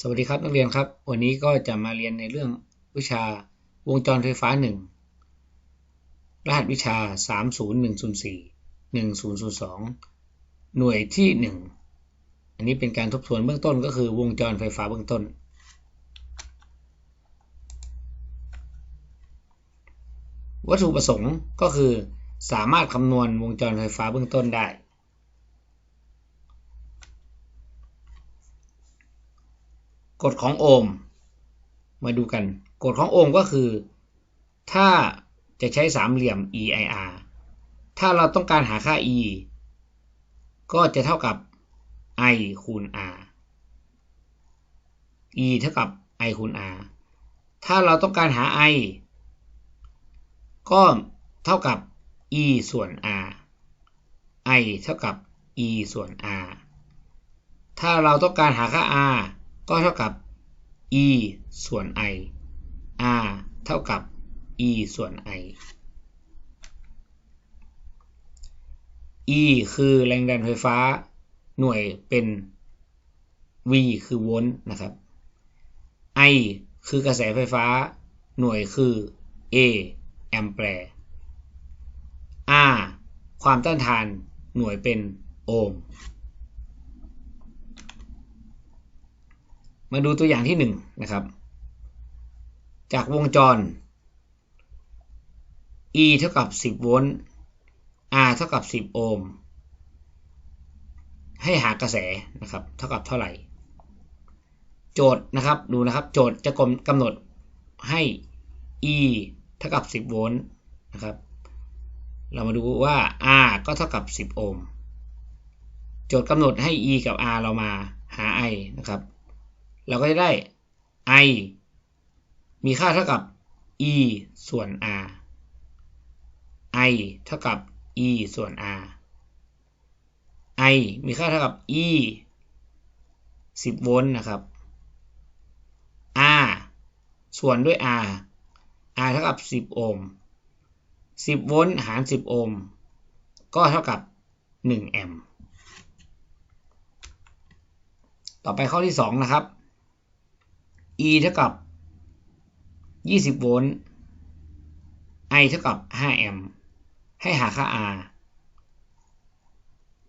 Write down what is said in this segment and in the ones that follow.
สวัสดีครับนักเรียนครับ วันนี้ก็จะมาเรียนในเรื่องวิชาวงจรไฟฟ้า 1 รหัสวิชา 30104 1002 หน่วยที่ 1 อันนี้เป็นการทบทวนเบื้องต้นก็คือวงจรไฟฟ้าเบื้องต้น วัตถุประสงค์ก็คือสามารถคำนวณวงจรไฟฟ้าเบื้องต้นได้ กฎของโอห์มมาดูกัน กฎของโอห์มก็คือ ถ้าจะใช้สามเหลี่ยม EIR ถ้าเราต้องการหาค่า E ก็จะเท่ากับ I คูณ R E เท่ากับ I คูณ R ถ้าเราต้องการหา I ก็เท่ากับ E ส่วน R I เท่ากับ E ส่วน R ถ้าเราต้องการหาค่า R ก็เท่ากับ e ส่วน i r เท่ากับ e ส่วน i e คือแรงดันไฟฟ้าหน่วยเป็น v คือโวลต์นะครับ i คือกระแสไฟฟ้าหน่วยคือ a แอมแปร์ r ความต้านทานหน่วยเป็นโอห์ม มาดูตัวอย่างที่1นนะครับ จากวงจร E เท่ากับ 10 โวลต์ R เท่ากับ 10 โอห์ม ให้หากระแสนะครับ เท่ากับเท่าไหร่ โจทย์นะครับดูนะครับ โจทย์จะกำหนดให้ E เท่ากับ 10 โวลต์นะครับ เรามาดูว่า R ก็เท่ากับ 10 โอห์ม โจทย์กำหนดให้ E กับ R เรามาหา I นะครับ เราก็จะได้ i มีค่าเท่ากับ e ส่วน r i เท่ากับ e ส่วน r i มีค่าเท่ากับ e 10 โวลต์นะครับ r ส่วนด้วย r r เท่ากับ 10 โอห์ม 10 โวลต์หาร 10 โอห์ม ก็เท่ากับ 1 แอมป์ ต่อไปข้อที่ 2 นะครับ E เท่ากับ 20 โวลต์ I เท่ากับ 5 แอมป์ให้หาค่า R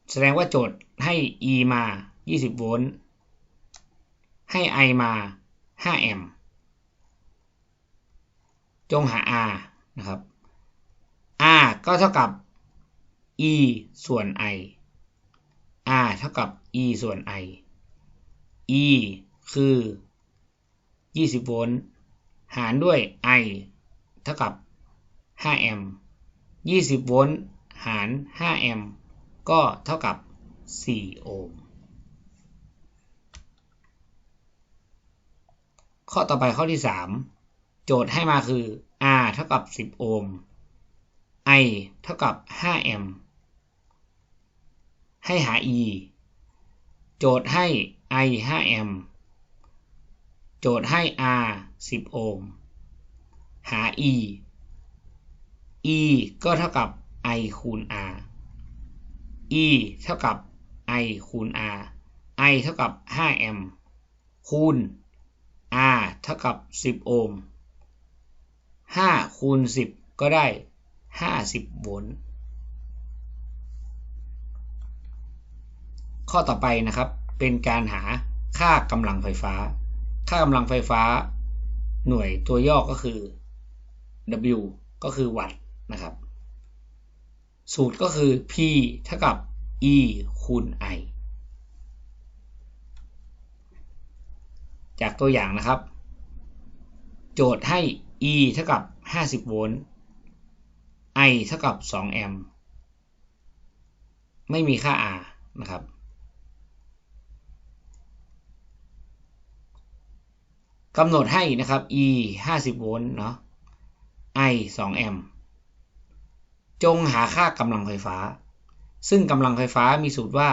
แสดงว่าโจทย์ให้ E มา 20 โวลต์ ให้ I มา 5 แอมป์จงหา R นะครับ R ก็เท่ากับ E ส่วน I R เท่ากับ E ส่วน I E คือ 20 โวลต์ หารด้วย I เท่ากับ 5 แอมป์20 โวลต์ หาร 5 แอมป์ ก็เท่ากับ 4 โอห์ม ข้อต่อไปข้อที่ 3 โจทย์ให้มาคือ R เท่ากับ 10 โอห์ม I เท่ากับ 5 แอมป์ ให้หา E โจทย์ให้ I 5 แอมป์ จทย์ให้ R 10 โอห์ม หา E E ก็เท่ากับ I คูณ R E เท่ากับ I คูณ R I เท่ากับ5แอมป์คูณ R เท่ากับ 10 โอห์ม 5 คูณ 10 ก็ได้ 50 โวลต์ ข้อต่อไปนะครับ เป็นการหาค่ากำลังไฟฟ้า ค่ากำลังไฟฟ้า หน่วยตัวย่อก็คือ W ก็คือวัตต์นะครับ สูตรก็คือ P เท่ากับ E คูณ I จากตัวอย่างนะครับ โจทย์ให้ E เท่ากับ 50 โวลต์ I เท่ากับ 2 แอมป์ ไม่มีค่า R นะครับ กำหนดให้นะครับ E 50โวลต์เนาะ I 2แอมป์จงหาค่ากำลังไฟฟ้า ซึ่งกำลังไฟฟ้ามีสูตรว่า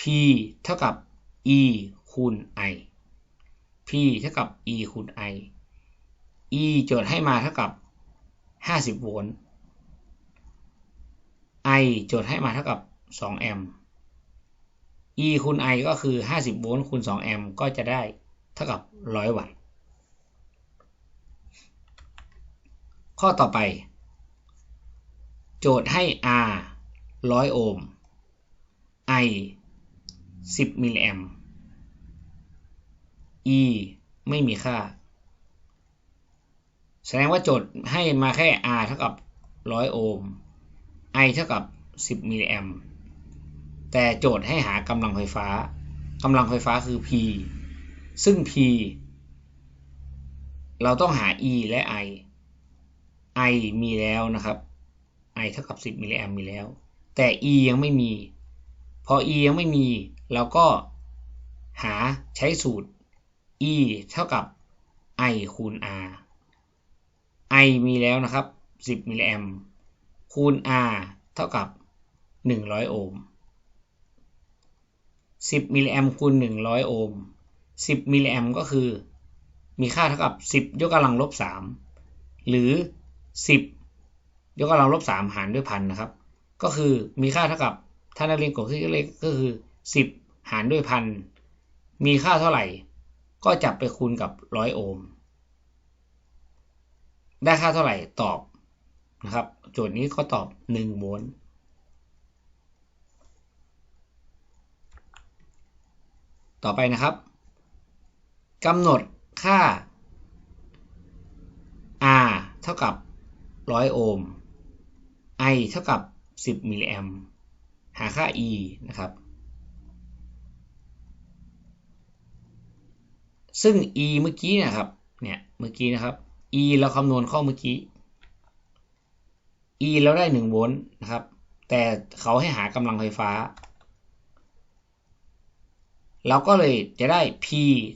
P เท่ากับ E คูณ I P เท่ากับ E คูณ I E โจทย์ให้มาเท่ากับ 50 โวลต์ I โจทย์ให้มาเท่ากับ 2 แอมป์ E คูณ I ก็คือ 50 โวลต์คูณ 2 แอมป์ก็จะได้ เท่ากับ 100 วัตต์ ข้อต่อไป โจทย์ให้ R 100 โอห์ม I 10 มิลลิแอม E ไม่มีค่า แสดงว่าโจทย์ให้มาแค่ R เท่ากับ 100 โอห์ม I เท่ากับ 10 มิลลิแอม แต่โจทย์ให้หากำลังไฟฟ้ากำลังไฟฟ้าคือ P ซึ่ง P เราต้องหา E และ I I มีแล้วนะครับ I เท่ากับ 10มิลลิแอมมีแล้ว แต่ E ยังไม่มี พอ E ยังไม่มี เราก็หาใช้สูตร E เท่ากับ I คูณ R I มีแล้วนะครับ 10มิลลิแอมคูณ R เท่ากับ 100 โอห์ม 10มิลลิแอมคูณ 100 โอห์ม 10 มิลลิแอมก็คือ มีค่าเท่ากับ 10 ยกกำลังลบ 3 หรือ 10 ยกกำลังลบ 3 หารด้วยพันนะครับ ก็คือมีค่าเท่ากับถ้านักเรียนกดที่เลขก็คือ 10 หารด้วยพันมีค่าเท่าไหร่ ก็จับไปคูณกับ 100 โอห์มได้ค่าเท่าไหร่ตอบนะครับ โจทย์นี้ก็ตอบ 1 โวลต์ต่อไปนะครับ กำหนดค่า R เท่ากับ 100 โอห์ม I เท่ากับ 10 มิลลิแอมหาค่า E นะครับ ซึ่ง E เมื่อกี้นะครับ เนี่ย เมื่อกี้นะครับ E เราคำนวณข้อเมื่อกี้ E เราได้ 1 โวลต์นะครับ แต่เขาให้หากำลังไฟฟ้า เราก็เลยจะได้ P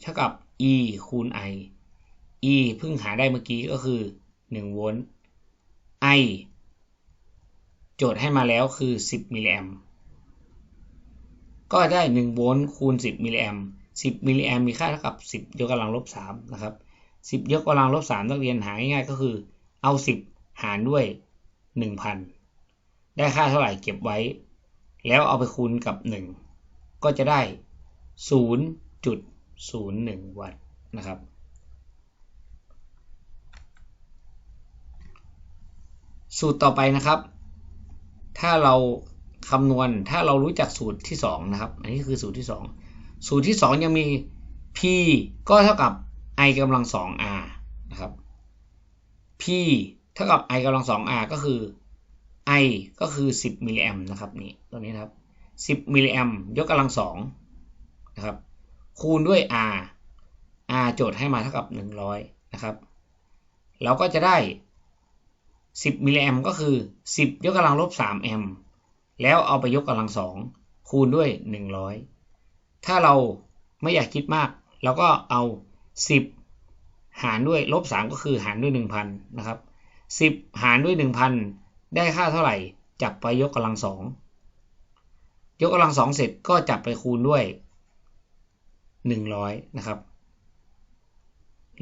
เท่ากับ E คูณ I E เพิ่งหาได้เมื่อกี้ก็คือ1โวลต์ I โจทย์ให้มาแล้วคือ 10 มิลลิแอมก็ได้1โวลต์คูณ 10 มิลลิแอม10 มิลลิแอมมีค่าเท่ากับ 10 ยกกำลังลบ3นะครับ 10 ยกกำลังลบ3นักเรียนหาง่ายๆก็คือ เอา 10 หารด้วย 1,000 ได้ค่าเท่าไหร่เก็บไว้ แล้วเอาไปคูณกับ 1 ก็จะได้ 0.01 วัตต์นะครับ สูตรต่อไปนะครับ ถ้าเราคำนวณถ้าเรารู้จักสูตรที่ 2 นะครับ อันนี้คือสูตรที่ 2 สูตรที่ 2 ยังมี p ก็เท่ากับ i กำลัง 2r นะครับ p เท่ากับ i กำลัง 2r ก็คือ i ก็คือ 10มิลลิแอมนะครับนี่ตัวนี้นะครับ 10มิลลิแอมยกกำลัง2นะครับ คูณด้วย r r โจทย์ให้มาเท่ากับ 100 นะครับ เราก็จะได้ 10 มิลลิแอมก็คือ 10 ยกกำลังลบ 3 แอมแล้วเอาไปยกกำลัง2คูณด้วย 100 ถ้าเราไม่อยากคิดมาก เราก็เอา 10 หารด้วยลบ 3 ก็คือหารด้วย 1,000 นะครับ 10 หารด้วย 1,000 ได้ค่าเท่าไหร่ จับไปยกกำลัง2ยกกำลัง2เสร็จก็จับไปคูณด้วย 100 นะครับ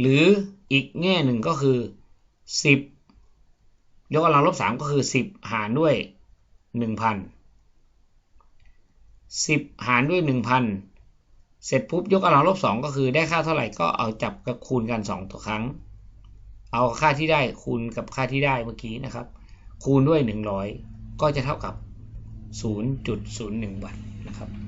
หรืออีกแง่หนึ่งก็คือ 10 ยกกำลังลบ 3 ก็คือ 10 หารด้วย 1,000 10 หารด้วย 1,000 เสร็จปุ๊บยกกำลังลบ 2 ก็คือได้ค่าเท่าไหร่ก็เอาจับกับคูณกัน 2 ตัวครั้ง เอาค่าที่ได้คูณกับค่าที่ได้เมื่อกี้นะครับ คูณด้วย 100 ก็จะเท่ากับ 0.01วัตต์นะครับ